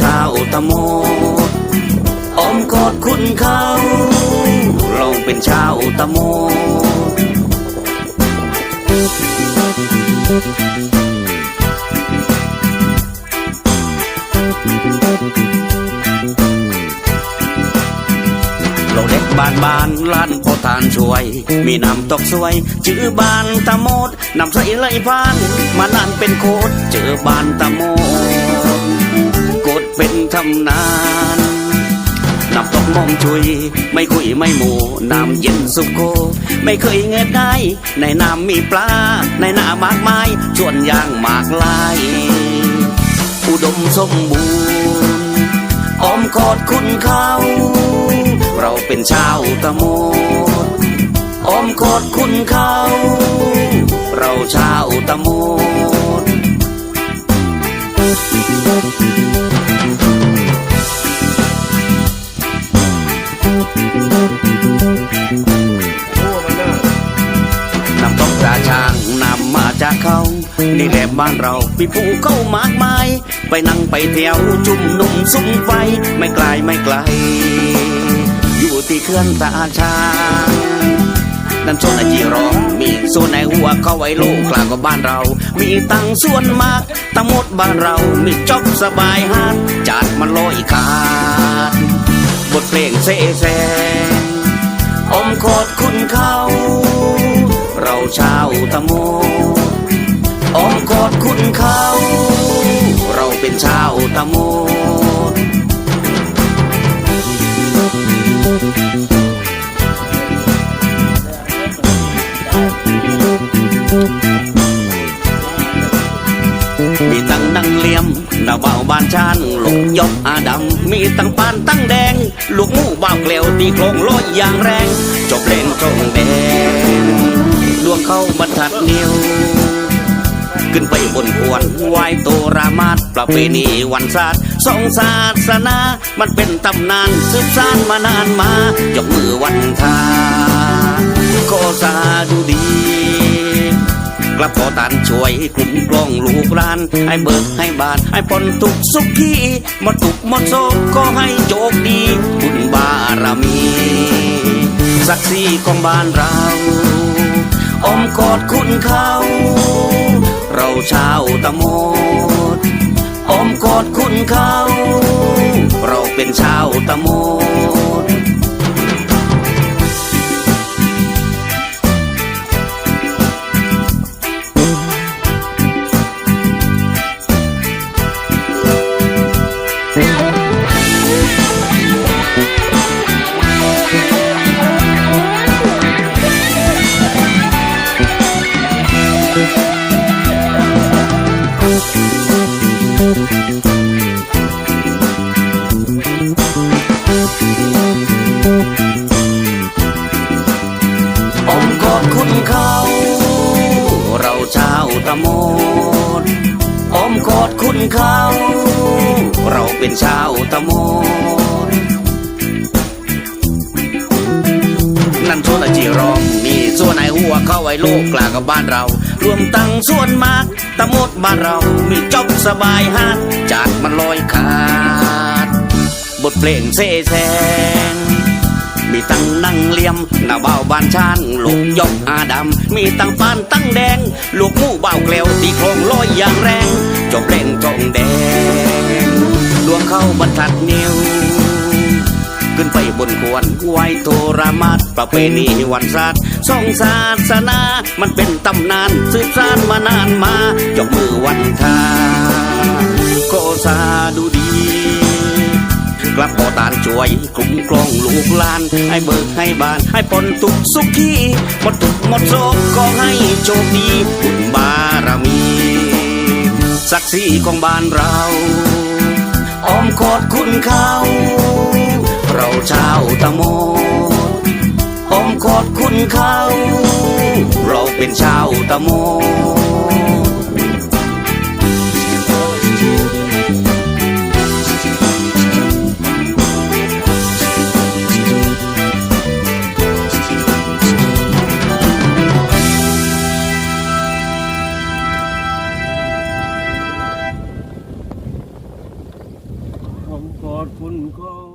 ชาวตะโมอ้อมกอดคุณเขาเราเป็นชาวตะโมเราเล็กบ้านบ้านล้านพอทานช่วย มีน้ำตกสวยชื่อบ้านตะโมดน้ำใสไหลพาน มานานเป็นโคตรเจอบ้านตะโมด เป็นทำนานน้ำตกมอมชุย ไม่คุยไม่หมูน้ำเย็นสุโกไม่เคยเงยได้ ในน้ำมีปลา ในน้ามากมายชวนย่างหมากลาย อุดมสมบูรณ์อ้อมกอดคุณเขา เราเป็นชาวตะโมดอ้อมกอดคุณเขา เราชาวตะโมดน นี่แหละบ้านเรามีภูเข้ามากมาย ไปนั่งไปเที่ยวจุ่มนุ่มซุ้มไฟไม่ไกลไม่ไกล อยู่ที่เขื่อนตาช้างนั่นโซนอาจีรองมีโซนในหัวเขาไว้โลกกลางกับบ้านเรา มีตังส่วนมากทั้งหมดบ้านเรา มีจอบสบายฮาดจัดมันลอยขาด บทเพลงเซแซอมกอดคุณเขา เราชาวตะโม ดอมกอดคุณเขา เราเป็นชาวตะโมดมีตั้งนังเลียมดาเบาบานชานหลกยกอาดำ มีตั้งปานตั้งแดง ลูกมู่บ่าวเกลียวตีโครงลอยอย่างแรง จบเล่นจงแดง ดวงเข้าบรรทัดนิ้ว ขึ้นไปบนควนไหวโตรามาตประเพณีวันศาสตร์สองศาสนา มันเป็นตำนานสืบสานมานานมายกมือวันทาโคซาดูดีกลับขอตานช่วยกลุ่มกล้องลูกหลาน ให้เบิกให้บานให้ปนทุกสุขีหมดทุกหมดโศกก็ให้โชคดีบุญบารมีศักดิ์ศรีของบ้านเราอมกอดคุณเขา เราชาวตะโมดอมกอดคุณเขา เราเป็นชาวตะโมด อมกอดคุณเขา เราชาวตะโมดอมกอดคุณเขา เราเป็นชาวตะโมดนั่นส่วนอาจีรองนี่ส่วนไอหัวเข้าไว้โลกกลากับบ้านเรา รวมตังส่วนมากตะมดบ้านเรามีจอบสบายฮาดจากมันลอยขาด บทเพลงเซแซงมีตั้งนั่งเลี่ยมหน้าเบาบานชานลูกยกอาดำ มีตั้งปานตั้งแดง ลูกหมู่เบาเกลียวตีโครงลอยอย่างแรง จบเล่นทองแดงดวงเข้าบรรทัดนิ้ว บนควรไหวโทรมาตประเพณีวันศาสตร์สองศาสนา มันเป็นตำนานสืบสานมานานมายกมือวันทาโกซาดูดีกลับขอตานช่วยกลุ่มกลองลูกหลาน ให้เบิกให้บาน ให้ปนทุกสุขีหมดทุกหมดโศกก็ให้โชคดีบุญบารมี ศักดิ์ศรีของบ้านเรา อ้อมกอดคุณเขา เราชาวตะโมอมกอดคุณเขา เราเป็นชาวตะโมดกอดคุณก็